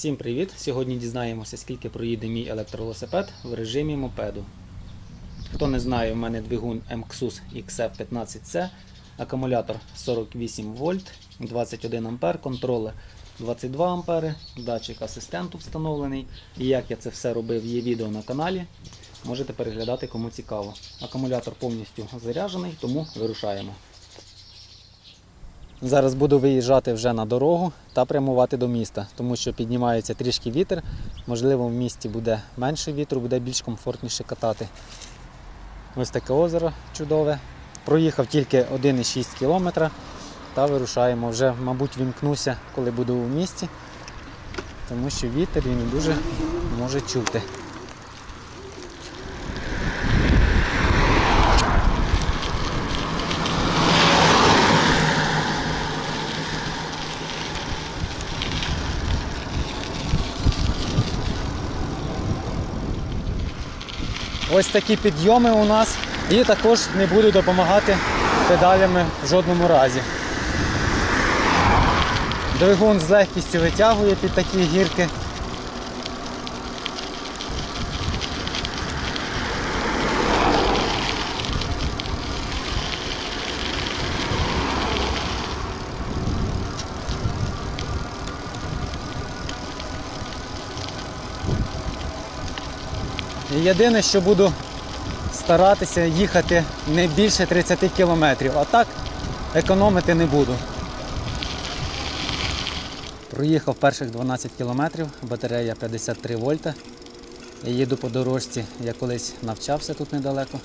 Всім привіт! Сьогодні дізнаємося, скільки проїде мій електровелосипед в режимі мопеду. Хто не знає, в мене двигун MXUS XF15C, акумулятор 48 вольт, 21 А, контролер 22 А, датчик асистенту встановлений. І як я це все робив, є відео на каналі. Можете переглядати кому цікаво. Акумулятор повністю заряджений, тому вирушаємо. Зараз буду виїжджати вже на дорогу та прямувати до міста, тому що піднімається трішки вітер. Можливо, в місті буде менше вітру, буде більш комфортніше катати. Ось таке озеро чудове. Проїхав тільки 1,6 км та вирушаємо. Вже, мабуть, вімкнуся, коли буду у місті, тому що вітер він дуже може чути. Ось такі підйоми у нас і також не буду допомагати педалями в жодному разі. Двигун з легкістю витягує під такі гірки. Єдине, що буду старатися їхати не більше 30 кілометрів, а так економити не буду. Проїхав перших 12 кілометрів, батарея 53 вольта. Я їду по дорожці, я колись навчався тут недалеко.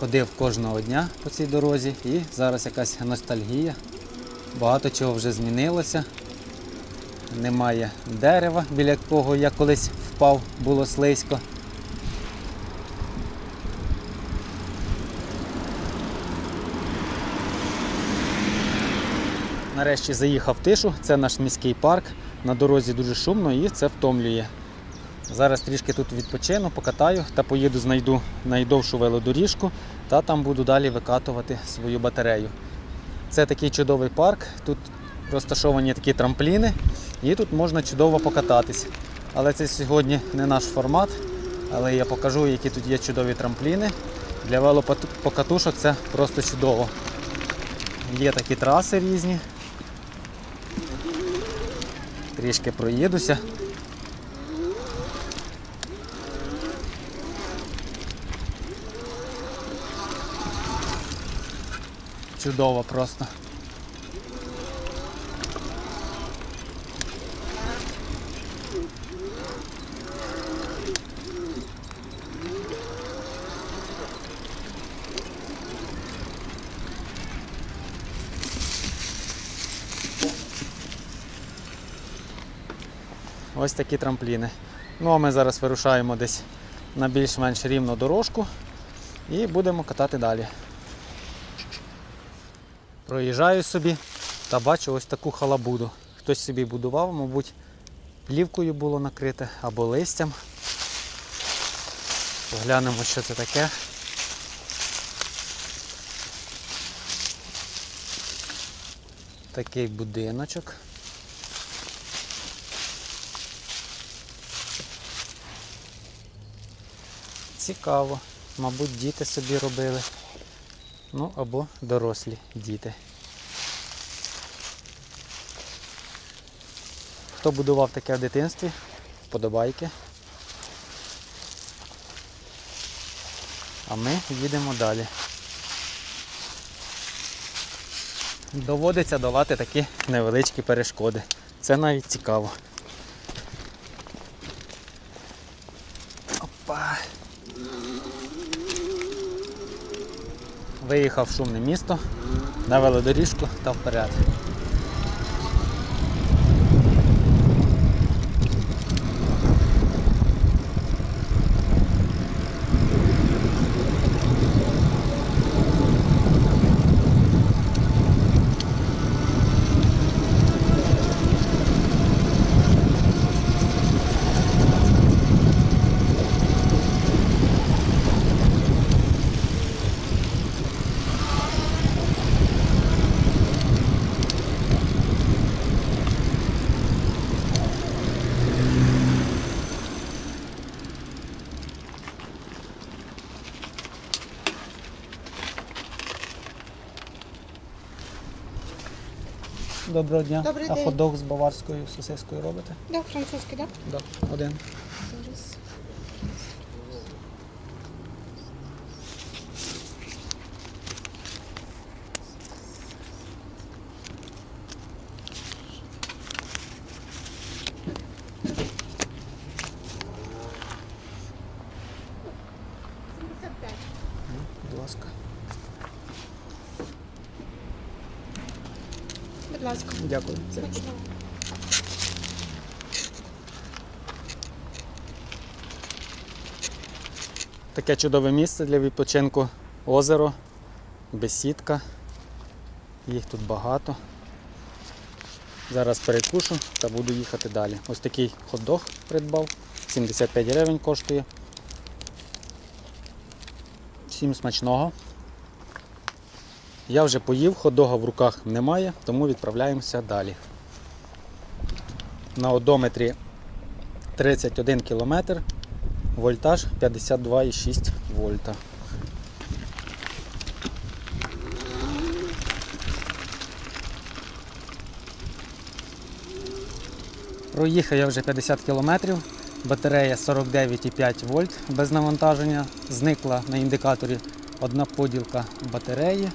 Ходив кожного дня по цій дорозі і зараз якась ностальгія. Багато чого вже змінилося. Немає дерева, біля якого я колись впав, було слизько. Нарешті заїхав тишу, це наш міський парк. На дорозі дуже шумно і це втомлює. Зараз трішки тут відпочину, покатаю та поїду, знайду найдовшу велодоріжку та там буду далі викатувати свою батарею. Це такий чудовий парк. Тут розташовані такі трампліни і тут можна чудово покататись. Але це сьогодні не наш формат, але я покажу, які тут є чудові трампліни. Для велопокатушок це просто чудово. Є такі траси різні. Трішки проїдуся. Чудово просто. Ось такі трампліни. Ну а ми зараз вирушаємо десь на більш-менш рівну дорожку і будемо катати далі. Проїжджаю собі та бачу ось таку халабуду. Хтось собі будував, мабуть, плівкою було накрите або листям. Поглянемо, що це таке. Такий будиночок. Цікаво. Мабуть, діти собі робили. Ну або дорослі діти. Хто будував таке в дитинстві? Вподобайки. А ми їдемо далі. Доводиться долати такі невеличкі перешкоди. Це навіть цікаво. Виїхав в шумне місто, на велодоріжку та вперед. Доброго дня. Добрий а день. хот-дог з баварською сосискою робите? Да, французький, так? Да. Один. Зараз. Будь ласка. Будь ласка. Дякую. Таке чудове місце для відпочинку. Озеро, бесідка. Їх тут багато. Зараз перекушу та буду їхати далі. Ось такий хот-дог придбав. 75 гривень коштує. Всім смачного. Я вже поїв, хот-дога в руках немає, тому відправляємося далі. На одометрі 31 кілометр. Вольтаж 52,6 вольта. Проїхав я вже 50 кілометрів. Батарея 49,5 вольт без навантаження. Зникла на індикаторі одна поділка батареї.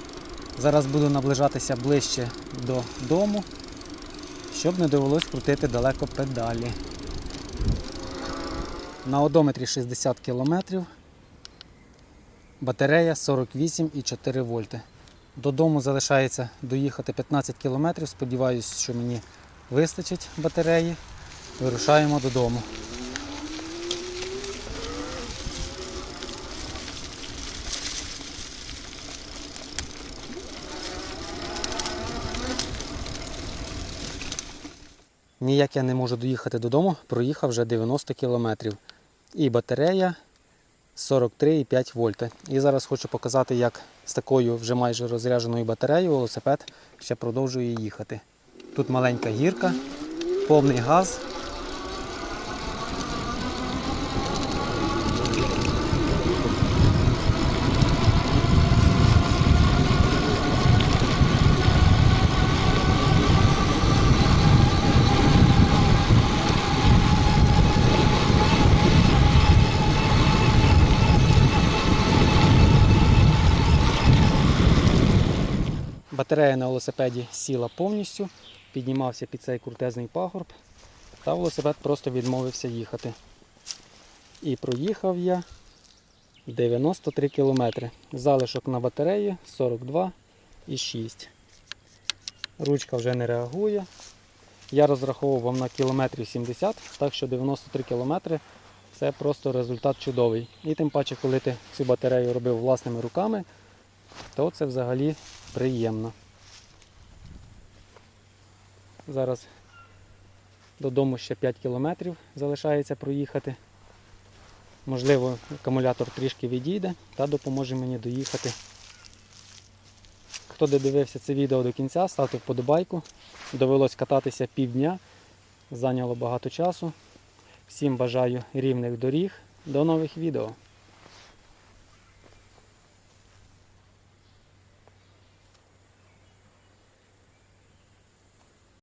Зараз буду наближатися ближче до дому, щоб не довелось крутити далеко педалі. На одометрі 60 км. Батарея 48,4 вольти. Додому залишається доїхати 15 км. Сподіваюсь, що мені вистачить батареї. Вирушаємо додому. Ніяк я не можу доїхати додому, проїхав вже 90 кілометрів. І батарея 43,5 вольта. І зараз хочу показати, як з такою вже майже розрядженою батареєю велосипед ще продовжує їхати. Тут маленька гірка, повний газ. Батарея на велосипеді сіла повністю, піднімався під цей крутезний пагорб, та велосипед просто відмовився їхати. І проїхав я 93 кілометри. Залишок на батареї 42,6. Ручка вже не реагує. Я розраховував на кілометрів 70, так що 93 кілометри це просто результат чудовий. І тим паче, коли ти цю батарею робив власними руками, то це взагалі приємно. Зараз додому ще 5 кілометрів залишається проїхати. Можливо, акумулятор трішки відійде та допоможе мені доїхати. Хто додивився це відео до кінця, ставте вподобайку. Довелось кататися півдня, зайняло багато часу. Всім бажаю рівних доріг. До нових відео.